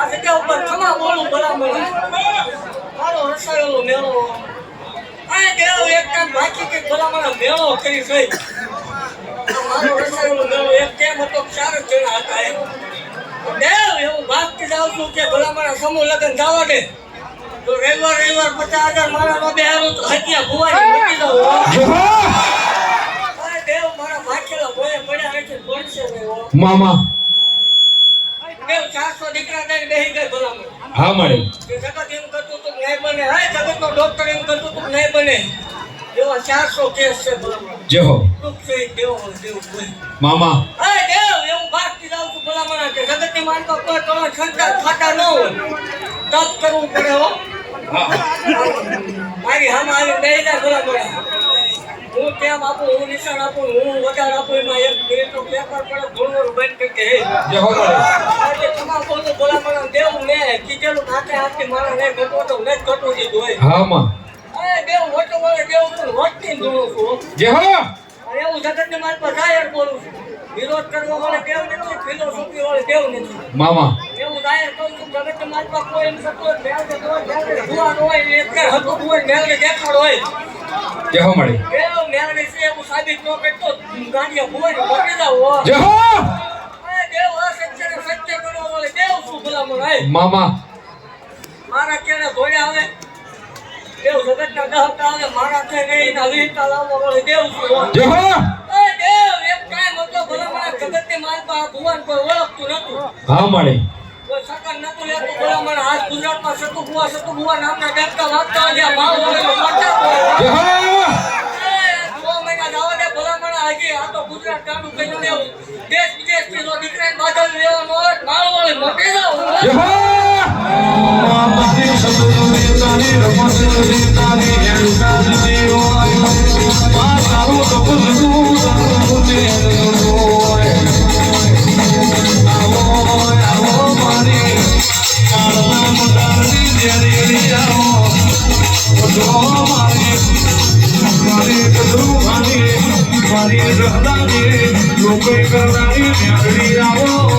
આ જગ્યા ઉપર ખમા બોલું બરાબર મારો રસાયેલો મેળો. આ દેવ એક કામ બાકી કે ભલામણ મેળો કરી આ મારો રસાયેલો મેળો એક કેમ હતો ચાર જણા હતા એમ. દેવ એવું ભાગતી જાઉં છું કે ભલા મારા સમૂહ લગ્ન જવા દે. તો રવિવાર રવિવાર પચાસ હજાર મારા બે હારું તો હત્યા ભુવાની મૂકી દઉં. દેવ મારા ભાગેલા ભોય પડ્યા છે પડશે નહીં. મામા ચારસો દીકરા થઈને બેસી ગઈ ભલા હા જગત એમ કરતું તું નહીં બને. હે જગતનો ડોક્ટર એમ કરતું નહીં બને. એવા ચારસો કેસ છે ભલા મને. જેહો દુઃખ છે દેવ દેવ મામા. અરે દેવ એવું ભાગતી જાઉં તું ભલા મને કે જગતની માનતા કોઈ કણો સંતાન ખાતા ન હોય. તપ કરવું પડે હો. મારી હામાં આવી બેહી આપું હું નિશાન આપું હું વધારે આપું એમાં એક પેપર પડે કે હે મને દેવું ને કીધેલું મારા ને ઘટવો તો ને જ ઘટવું દીધું હા માં. અરે દેવ વટો વળે દેવું છું વટતી જોઉં છું જેહો અને એવું જગતને મારી પાસે જાહેર બોલું છું. વિરોધ કરવા વાળે દેવ નથી ફિલોસોફી વાળે દેવ નથી. મામા. એવું જાહેર કહું છું જગતને મારી પાસે કોઈ મેળવે તો હોય એક કઈ હતું હોય. દેખાડ દેવ મેળવે છે એવું સાબિત ન કરતો ગાંડિયા ભુવાની મોટી જાવ હો. દેવ અસત્ય ને સત્ય કરવા વાળે દેવ શું ભલામણ હે મામા. મારા કેને ધોયા આવે દેવ દહતા આવે મારા કે નહીં ના વિહતા લાવવા વાળે દેવ શું હો અરે દેવ એક ટાઈમ હતો ભલામણ જગતની માલપા ભુવન કોઈ ઓળખતું નતું હા કોઈ સકન નતું લેતું ભલામણ આજ ગુજરાતમાં સતુ ભુવા સતુ નામના વાગતા લોકો કરવાની મેળવી આવો